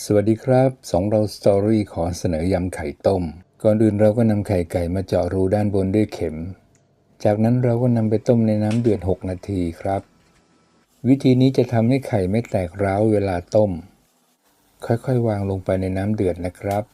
สวัสดีครับสองเราสตอรี่ขอเสนอยำไข่ต้ม ก่อนอื่นเราก็นำไข่ไก่มาเจาะรูด้านบนด้วยเข็ม จากนั้นเราก็นำไปต้มในน้ำเดือด 6 นาทีครับ วิธีนี้จะทำให้ไข่ไม่แตกร้าวเวลาต้ม ค่อยๆ วางลงไปในน้ำเดือดนะครับ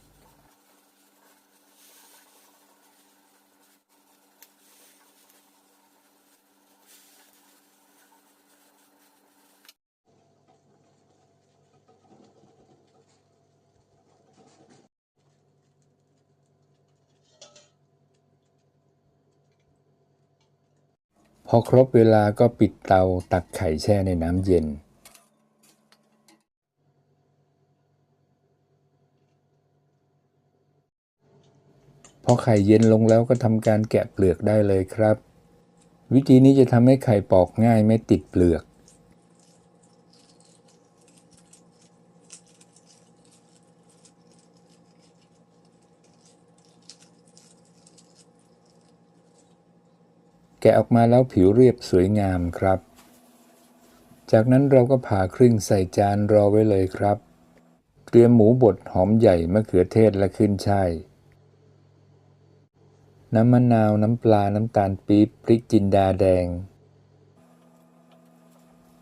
พอครบเวลาก็ปิดเตาตักไข่แช่ในน้ำเย็น พอไข่เย็นลงแล้วก็ทำการแกะเปลือกได้เลยครับ วิธีนี้จะทำให้ไข่ปอกง่ายไม่ติดเปลือก แกะออกมาแล้วผิวเรียบสวยงามครับ จากนั้นเราก็ผ่าครึ่งใส่จานรอไว้เลยครับ เตรียมหมูบดหอมใหญ่มะเขือเทศและขึ้นช่ายน้ำมะนาวน้ำปลาน้ำตาลปี๊บพริกจินดาแดง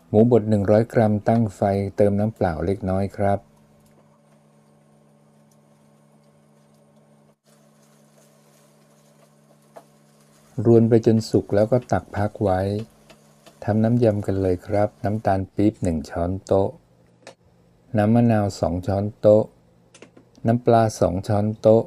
หมูบด 100 กรัมตั้งไฟเติมน้ำเปล่าเล็กน้อยครับ รวนไปจนสุกแล้วก็ตักพักไว้ทำน้ำยำกันเลยครับ น้ำตาลปี๊บ1 ช้อนโต๊ะ น้ำมะนาว 2 ช้อนโต๊ะ น้ำปลา 2 ช้อนโต๊ะ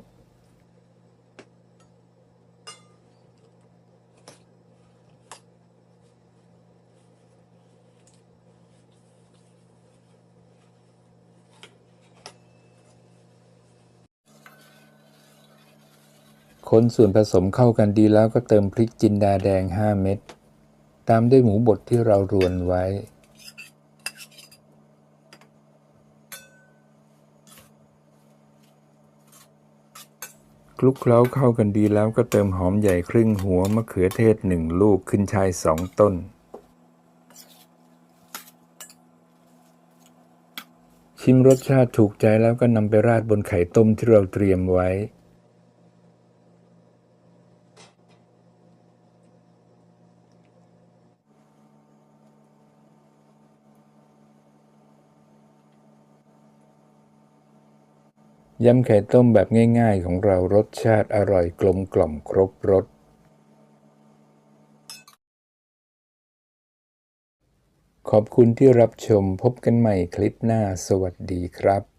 คนส่วนผสมเข้ากันดีแล้วก็เติมพริกจินดาแดง 5 เม็ด ตามด้วยหมูบดที่เรารวนไว้ คลุกเคล้าเข้ากันดีแล้วก็เติมหอมใหญ่ครึ่งหัวมะเขือเทศหนึ่งลูกขึ้นชายสองต้น ชิมรสชาติถูกใจแล้วก็นำไปราดบนไข่ต้มที่เราเตรียมไว้ ยำไข่ต้มแบบง่าย ๆ ของเรารสชาติอร่อยกลมกล่อมครบรส ขอบคุณที่รับชมพบกันใหม่คลิปหน้าสวัสดีครับ